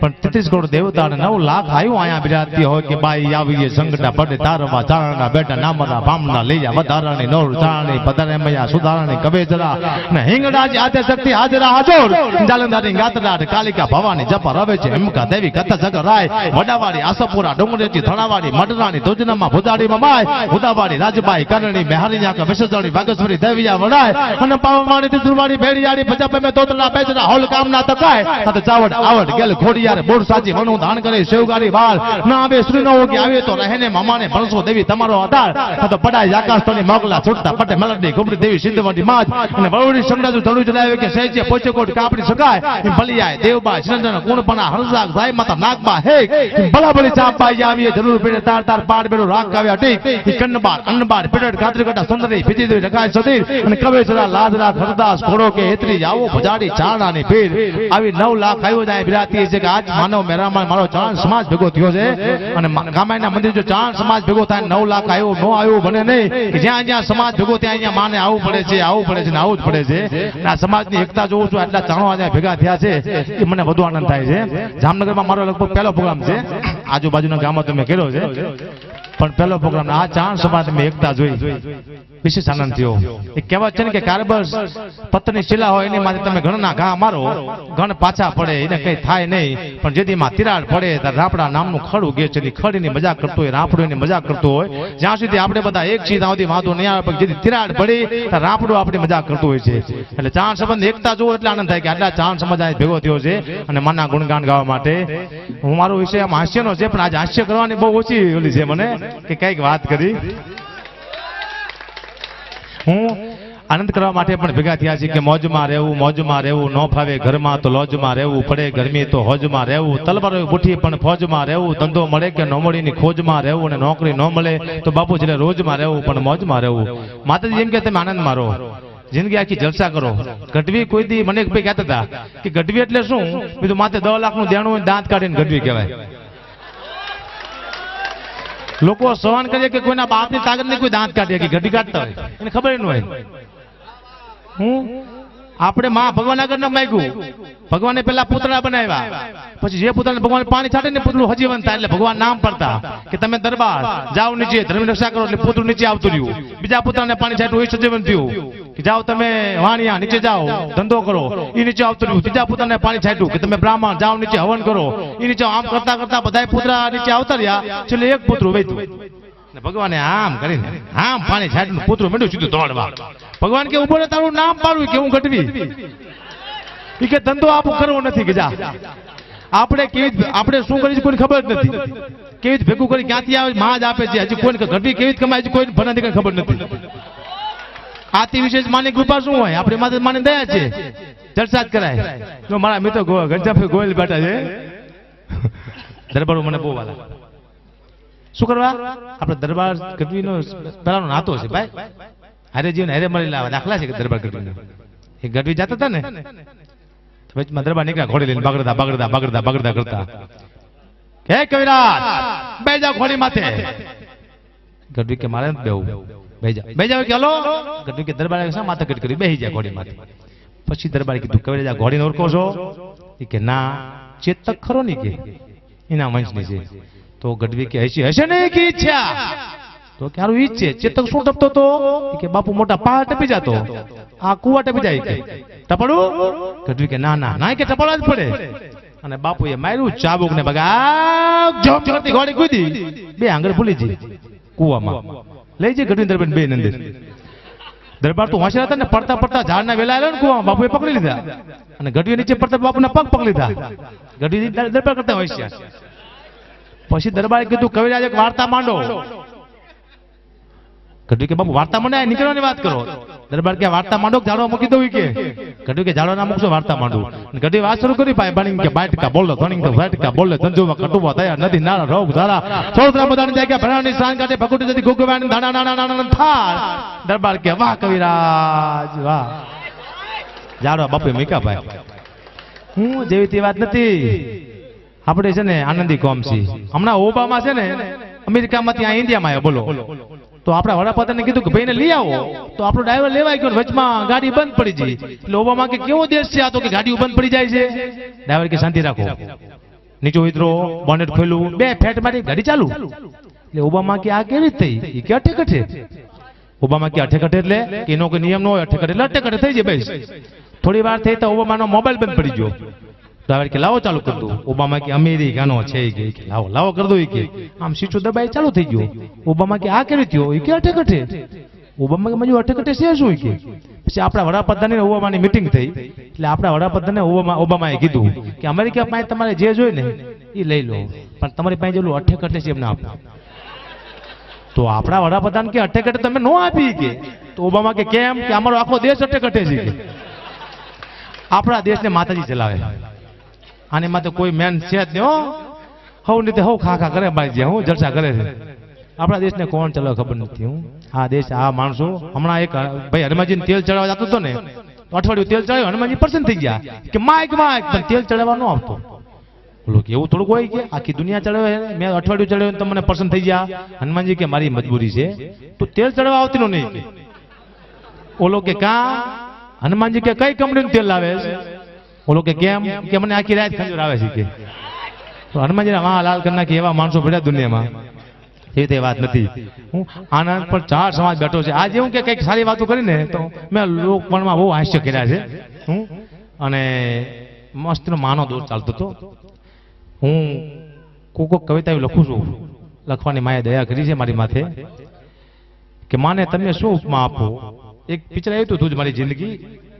પણ તેત્રીસ દેવતાને નવ લાખ આયુ અહીંયા બિરાજતી હોય કે બાઈ આવીએ સંગટા પડે તારવા ચારણા બેટા નામના ભામના લઈયા વધારાની નોર ચારણી, પધારે મૈયા સુધારણી કવેજરા ને હિંગડાજી આદે શક્તિ હાજરા, હાજર. જાલંધારી ગાતડાટ કાલિકા ભવાની જપા રવે છે. હિમકા દેવી કથા જગ રાય વડાવાડી આસપુરા ડુંગરેજી ધણાવાડી મડરાણી દોજનામાં ભુદાડી માય. ભુદાવાડી રાજબાઈ કરણી મેહારી નાકા વિશેષણી ભાગેશ્વરી દેવિયા વડાય અને પાવમાણી ત્રિસુરવાડી ભેડિયાડી પજાપે મે તોતલા બેજરા હોલ કામના તકાય. સાથે ચાવડ આવડ ગેલ ખોડિયાર બોર સાચી વનુ દાન કરે શિવગારી બાળ ના આવે શ્રી નો કે આવે તો રહે ને મામાને ભણસો દેવી તમારો આધાર. તો પડાય આકાશ તોની મોગલા છૂટતા પટે મેલડી ગુમડી દેવી સિંધવટી માજ. અને વળવડી સંડાજુ ધડું જણાવે કે સહેજે પોચે કોટ કાપડી શકાય એમ ભલિયાય દેવબા ચિરંજન ગુણપણા હરસાગ સાઈ માતા, નાગબા, હે. ભલા ભલી ચાપાઈ આવીએ, જરૂર પેડે તાર તાર પાડ બેડો રાગ કાવ્યા ટીક. કન્નબાર અન્નબાર પેડડ ગાત્રી ગટા સુંદરી ભીજી દેવી રખાય સતીર અને કવે જરા લાજરા ખરદાસ ઘોડો કે હેતરી આવો ભજાડી ચારણાની ભીડ. આવી નવ લાખ આવ્યો જાય બિરાતી છે આજ માનવ મેરામાં મારો ચાણ સમાજ ભેગો થયો છે અને ગામાયના મંદિર જો ચાણ સમાજ ભેગો થાય, નવ લાખ આવ્યો નો આવ્યો બને નહીં. જ્યાં જ્યાં સમાજ ભેગો ત્યાં અહીંયા માને આવવું પડે છે આવવું પડે છે ને આવું જ પડે છે. આ સમાજની એકતા જોઉં છું, આટલા ચાણો આજે ભેગા થયા છે, એ મને વધુ આનંદ થાય છે. જામનગરમાં મારો લગભગ પહેલો પ્રોગ્રામ છે. આજુબાજુના ગામો તમે કર્યો છે. પણ પહેલો પ્રોગ્રામ, આ ચાણ સમાજ મેં એકતા જોઈ. વિશેષ આનંદ થયો. એ કહેવત છે ને કે કારબર પત્ની શિલા હોય, એની માટે તમે ગણના ઘા મારો. ગણ પાછા પડે, એને કઈ થાય નહીં. પણ જેથી તિરાડ પડે ત્યારે રાપડા નામનું ખડું ગે છે. ખડીની મજાક કરતો હોય રાપડું એની મજાક કરતો હોય. જ્યાં સુધી આપણે બધા એક છીએ, ત્યાં સુધી વાંધો નહીં આવે. પણ જેથી તિરાડ પડી ત્યારે રાપડું આપણી મજાક કરતું હોય છે. એટલે ચાર સંબંધ એકતા જોવો એટલે આનંદ થાય કે આટલા ચાર સમાજ આજે ભેગો થયો છે. અને માના ગુણગાન ગાવા માટે. હું મારો વિષય આમ હાસ્યનો છે, પણ આજે હાસ્ય કરવાની બહુ ઓછી ઓલી છે મને, કે કંઈક વાત કરી. હું આનંદ કરવા માટે પણ ભેગા થયા છે કે મોજમાં રહેવું મોજમાં રહેવું, ન ફાવે ઘરમાં તો લોજમાં રહેવું, પડે ગરમી તો હોજમાં રહેવું તલવારો બુઠી પણ ફોજમાં રહેવું, ધંધો મળે કે નોમડીની ખોજમાં રહેવું અને નોકરી ન મળે તો બાપુ એટલે રોજમાં રહેવું પણ મોજમાં રહેવું. માતાજી જેમ કે તમે આનંદ મારો, જિંદગી આખી જલસા કરો. ગઢવી કોઈ દી મને ભાઈ કહેતા હતા કે ગઢવી એટલે શું? બીજું માથે દસ લાખનું દેણું દાંત કાઢીને ગઢવી કહેવાય. લોકો સવાન કરીએ કે કોઈના બાપની તાકાત નહીં કોઈ દાંત કાઢે કે ઘડી કાઢતા હોય? એને ખબર ન હોય. હું? આપણે માં ભગવાન ન માગ્યું ભગવાને પેલા પૂતળા બનાવ્યા. પછી જે પૂતળાને ભગવાન પાણી છાટે ને પૂતળું હજીવન થાય એટલે ભગવાન નામ પડતા કે તમે દરબાર જાઓ નીચે ધર્મ રક્ષા કરો એટલે પૂતળું નીચે આવતું રહ્યું. બીજા પૂતળાને પાણી છાટું એ સજીવન થયું. કે જાઓ તમે વાણિયા નીચે જાઓ, ધંધો કરો એ નીચે આવતું રહ્યું. ત્રીજા પૂતળાને પાણી છાંટ્યું કે તમે બ્રાહ્મણ, જાઓ નીચે, હવન કરો. એ નીચે આમ કરતા કરતા બધા પૂતળા નીચે આવતા રહ્યા. છેલ્લે એક પૂતળું વેચ્યું ભગવાને આમ કરીને, આમ પાણી છાંટીને પુત્રો મેળ્યું સીધું દોડવા. ભગવાન કે ઊભો તારું નામ પાડવું કે હું ઘટવી એ કે ધંધો આપો કરવો નથી કે જા. આપણે કેવી આપણે શું કરીશું કોઈ ખબર નથી. કેવી ભેગું કરી, ક્યાંથી આવે, માં જ આપે છે. હજી કોઈને ઘટવી કેવી કમાય છે, કોઈને ભણા કઈ ખબર નથી. આથી વિશેષ માની કૃપા શું હોય? આપણે માથે માની દયા છે. જલસા જ કરાય. જો મારા મિત્રો ઘનશ્યામભાઈ ગોયલ બેઠા છે. દરબારો મને બહુ વાલા. શું કરવા? આપણે દરબાર ગઢવીનો પહેલાનો નાતો છે, ભાઈ. હારે જીવન હારે મળી લાવા. દાખલા છે કે દરબાર ગઢવી એ ગઢવી જતા હતા ને? તો વચમાં દરબાર નીકળ્યા, ઘોડી લઈને બગડતા બગડતા બગડતા બગડતા કરતા. હે કવિરાજ, બે જાઓ ઘોડી માથે. ગઢવી કે મારે નથી બેહવું. બે જાઓ. બે જાઓ કે હલો? ગઢવી કે દરબાર શા માથે કટ કરી? બેહી જાય ઘોડી માથે. પછી દરબારે કીધું, કવિરાજ, ઘોડીને ઓળખો છો? એ કે ના, ચેતક ખરો ની કે. એના વંશની છે. તો ગઢવી કે હશે હશે ને કે ઈચ્છા? તો કે હારું ઈ જ છે. ચેતક શું ટપતો તો? કે બાપુ મોટા પહાડ ટપી જતો. આ કુવા ટપી જાય કે ટપડું? ગઢવી કે ના ના ના કે ટપડવા જ પડે. અને બાપુએ માર્યું ચાબુક ને બગા ઘોડી કૂદી. બે આંગળ ભૂલી જઈ કુવામાં. લઈ જઈ ગઢવી દરબાર બે નંદર દરબાર તો હોશિયાર હતા ને, પડતા પડતા ઝાડના વેલા આવ્યા ને કુવામાં. બાપુએ પકડી લીધા. અને ગઢવી નીચે પડતા બાપુના પગ પકડી લીધા. ગઢવી દરબાર કરતા હોશિયાર પછી દરબારે કીધું, કવિરાજ એક વાર્તા માંડો. ગઢવી કે બાપુ, વાર્તા મને નીકળવાની વાત કરો. દરબાર કે વાર્તા માંડો ઝાડવા મૂકી દઉં કે? ગઢવી કે ઝાડવા ના મૂકશો વાર્તા માંડું. ગઢવી વાત શરૂ કરી ભાઈ બની કે બાટકા બોલો, ધણી કે બાટકા બોલે ધંજોમાં કટુવા થયા નથી નાળા રોગ ધારા સોળતરા બધાની જગ્યા ભરાવાની શાન કાઢે ભગુટી જતી ગુગવાની દાણા નાના નાના થાળ. દરબાર કે, વાહ, કવિરાજ, વાહ. ઝાડવા બાપુ મીકા ભાઈ. હું જેવી તે વાત નથી. આપણે છે ને આનંદી કોમ છીએ. હમણાં ઓબામા છે ને, અમેરિકામાંથી આ ઇન્ડિયામાં આવ્યો, બોલો. તો આપણા વડાપ્રધાને કીધું કે, ભાઈને લઈ આવો. તો આપણો ડ્રાઈવર લેવા ગયો વચમાં ગાડી બંધ પડી ગઈ. એટલે ઓબામા કે, કેવો દેશ છે આ તો? કે ગાડી બંધ પડી જાય છે. ડ્રાઈવર કે, શાંતિ રાખો. નીચો ઉતરો બોનેટ ખોલ્યું, બે ફેટ મારી ગાડી ચાલુ. એટલે ઓબામા કે, આ કેવી થઈ? એ કે અઠે કઠે ઓબામા કે અઠે કઠે એટલે એનો કોઈ નિયમ ન હોય અઠે કઠે એટલે અઠે કઠે થઈ જાય ભાઈ થોડી વાર થઈ તો ઓબામાનો મોબાઈલ બંધ પડી ગયો. ડ્રાઈવર કે લાવો ચાલુ કરી દો. ઓબામા કે ગાનો છે એ કે લાવો લાવો કરી દો એ કે. આમ સીટો દબાઈ ચાલુ થઈ ગયો. ઓબામા કે આ કેવી થયો? ઈ કે અઠે ઓબામા કે મજુ અઠે કઠે છે શું કે? પછી આપણા વડાપ્રધાનની ઓબામાની મીટિંગ થઈ. એટલે આપણા વડાપ્રધાને ઓબામા, ઓબામાએ કીધું કે અમેરિકા પાસે તમારે જે જોઈએ ને એ લઈ લો. પણ તમારી પાસે જેલું અઠે છે એમને આપો. તો આપણા વડાપ્રધાન કે અઠે કઠે તમે નો આપી કે. તો ઓબામા કે કેમ? કે અમારો આખો દેશ અઠે છે આપણા દેશને માતાજી ચલાવે. આની માટે કોઈ મેન છે જ નહીં હવ રીતે હવ ખા ખા કરે ભાઈ હું, જલસા કરે છે. આપણા દેશને કોણ ચલાવે ખબર નથી, હું. આ દેશ, આ માણસો, હમણાં એક, ભાઈ હનુમાનજીને તેલ ચડાવવા જતો હતો ને અઠવાડિયું તેલ ચડાવ્યું, હનુમાનજી પ્રસન્ન થઈ ગયા. કે માઇક માઇક, પણ તેલ ચડાવવા ન આવતો. બોલો કે એવું થોડુંક હોય કે આખી દુનિયા ચડાવે મેં અઠવાડિયું ચડાવ્યું તમને પસંદ થઈ ગયા. હનુમાનજી કે મારી મજબૂરી છે. તો તેલ ચડાવવા આવતી નહીં. ઓલો કે કા? હનુમાનજી કે, કઈ કંપનીનું તેલ લાવે છે? ઓલો કે કેમ કે મને આખી રાત ખંજર આવે છે કે? તો હનુમાનજી વાહ લાલ કરના કે એવા માણસો પડ્યા દુનિયામાં. એ તે વાત નથી. હું આનંદ પર ચાર સમાજ બેઠો છે. આજે હું કે કંઈક સારી વાતો કરીને તો મેં લોકપણમાં બહુ હાસ્ય કર્યા છે. હું અને મસ્તનો માનો દોર ચાલતો હતો. હું કોક કોક કવિતા લખું છું. લખવાની માએ દયા કરી છે મારી માથે કે, માને તમે શું ઉપમા આપો? એક પિક્ચર આવ્યું હતું તું જ મારી જિંદગી.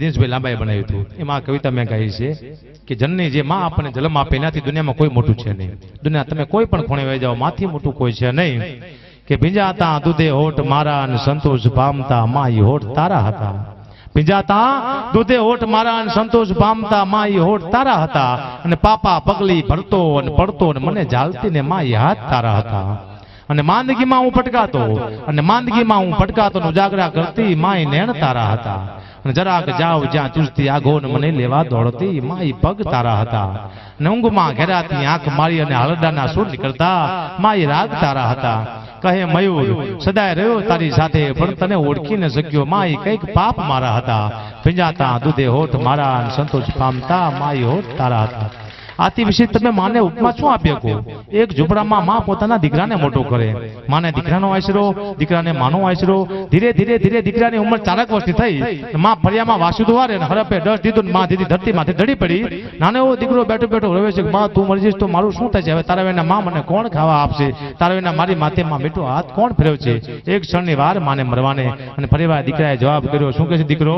દિનેશભાઈ લાંબાએ બનાવ્યું હતું. એમાં કવિતા મેં ગાઈ છે કે જનની જે માં આપણને જન્મ આપે એનાથી દુનિયામાં કોઈ મોટું છે નહીં. દુનિયા તમે કોઈ પણ ખૂણે વહી જાઓ, માથી મોટું કોઈ છે નહીં. કે ભીંજાતા દૂધે હોઠ મારા અને સંતોષ પામતા મા ઈ હોઠ તારા હતા. ભીંજાતા દૂધે હોઠ મારા અને સંતોષ પામતા મા ઈ હોઠ તારા હતા. અને પાપા પગલી ભરતો અને પડતો અને મને જાલતી ને મા ઈ હાથ તારા હતા. અને માંદગીમાં હું પટકાતો અને માંદગીમાં હું પટકાતો ઉજાગરા કરતી માય નેણ તારા હતા. જરાક જાવ જ્યાં ચુસ્તી ને મને લેવા દોડતી માય પગ તારા હતા. ને ઊંઘમાં ઘેરાતી આંખ મારી અને હળડાના સુર નીકળતા માય રાગ તારા હતા. કહે મયુર સદાય રહ્યો તારી સાથે પણ તને ઓળખી ન શક્યો માય કંઈક પાપ મારા હતા. ભીંજાતા દૂધે હોઠ મારા સંતોષ પામતા માય હોઠ તારા હતા. આથી વિશે તમે માને ઉપમા શું આપી શકો એક ઝૂંપડામાં માં પોતાના દીકરાને મોટો કરે. માને દીકરાનો આશરો, દીકરાને માનો આશરો. ધીરે ધીરે ધીરે દીકરાની ઉંમર ચારક વર્ષની થઈ. માં ફળિયામાં વાસુ ધોવારે ને હરપે ડસ દીધું માં દીધી ધરતી માથે ધડી પડી. નાનો એવો દીકરો બેઠો બેઠો રવે છે માં, તું મરજીશ તો મારું શું થશે? હવે તારા વિના માં મને કોણ ખાવા આપશે? તારા વિના મારી માથે માં મીઠો હાથ કોણ ફેરવશે? એક ક્ષણની વાર માને મરવાને અને ફરીવાર દીકરાએ જવાબ કર્યો, શું કહે છે દીકરો?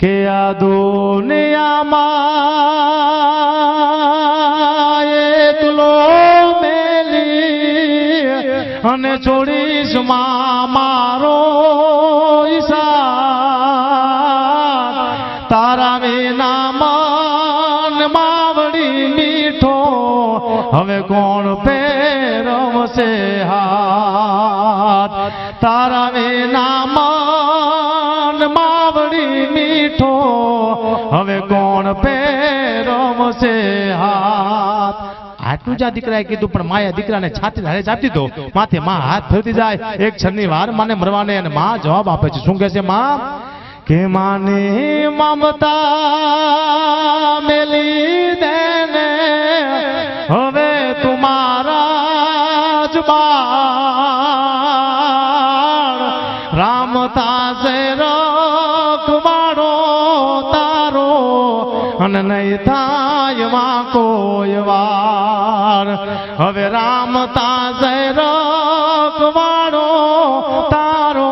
કે આ દુનિયામાં એકલો મેલી અને છોડીશમાં મારો ઈશા તારા વિના માન માવડી મીઠો, હવે કોણ પેરવશે હાથ? તારા માવડી મીઠો, હવે કોણ પેરમશે હાથ? આટલું જ દીકરાએ કીધું, પણ માએ દીકરાને છાતી હારે ચાપી દીધો. માથે માં હાથ ફેરતી જાય. એક ક્ષણની વાર માને મરવાને અને માં જવાબ આપે છે. શું કહે છે માં? કે માની મમતા મેલી દેને, હવે તુમારા જ બાળ અને નહીં થાયમાં કોઈ વાર. હવે રામ રખવાડો તારો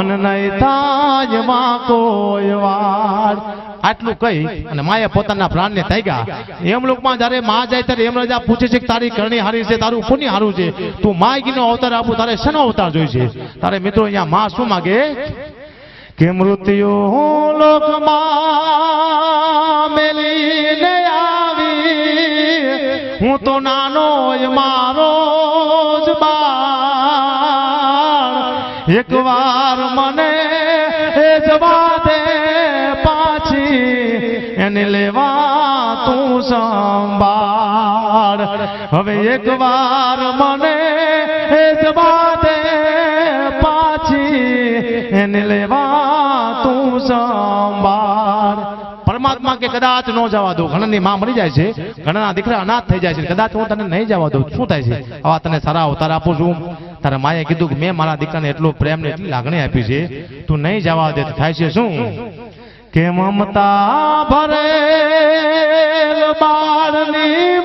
અને નહીં થાયમાં કોઈ વાર. આટલું કહી અને માએ પોતાના પ્રાણને ત્યાગ્યા. એમ લોકમાં જ્યારે માં જાય ત્યારે એમ રાજા પૂછે છે કે તારી કરણી હારી છે, તારું પુણ્ય હારું છે? તું માયગીનો અવતાર આપું, તારે શેનો અવતાર જોઈ છે? તારે મિત્રો અહીંયા માં શું માગે? કે મૃત્યુ લોકમાં હું તો નાનો જ, મારો જ બાળ. એકવાર મને એ જવા દે પાછી, એને લેવા તું સંભાળ. હવે એકવાર મને એ જવા દે કે કદાચ ન જવા દઉં. ઘણાની માં મરી જાય છે. ઘણાના દીકરા અનાથ થઈ જાય છે. કદાચ હું તને નહીં જવા દઉં. શું થાય છે? આવા તને સારા અવતાર આપું છું. તારા માએ કીધું કે મેં મારા દીકરાને એટલો પ્રેમ ને એટલી લાગણી આપી છે. તું નહીં જવા દે થાય છે શું? કે મમતા ભરે બાળની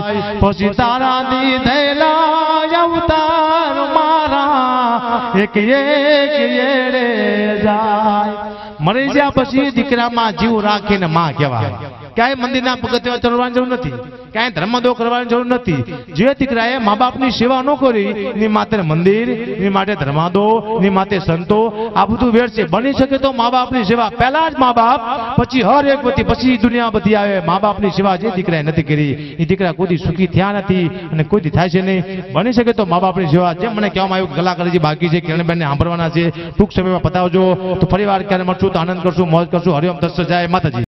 જાય પછી તારા દીધેલા અવતાર મારા એક એક જાય. મરી ગયા પછી દીકરામાં જીવ રાખીને માં કહેવાય. ક્યાંય મંદિરના પગથિયા ચડવાની જરૂર નથી. ક્યાંય ધર્મદો કરવાની જરૂર નથી. જે દીકરાએ મા બાપની સેવા ન કરી ની માટે મંદિરની માટે ધર્માદો ની માટે સંતો, આ બધું વેરશે બની શકે તો મા બાપની સેવા. પહેલા જ મા બાપ પછી હર એક વતી પછી દુનિયા બધી આવે. મા બાપની સેવા જે દીકરાએ નથી કરી, એ દીકરા કોઈથી સુખી થયા નથી અને કોઈ થાય છે નહીં. બની શકે તો મા બાપની સેવા. જેમ મને કહેવામાં આવ્યું કલાકારજી કલાકાર બાકી છે, કિરણબેનને સાંભળવાના છે. ટૂંક સમયમાં પતાવજો. તો ફરી વાર ક્યારે મળશું તો આનંદ કરશું, મોજ કરશું. હરિઓમ દર્શન જાય માતાજી.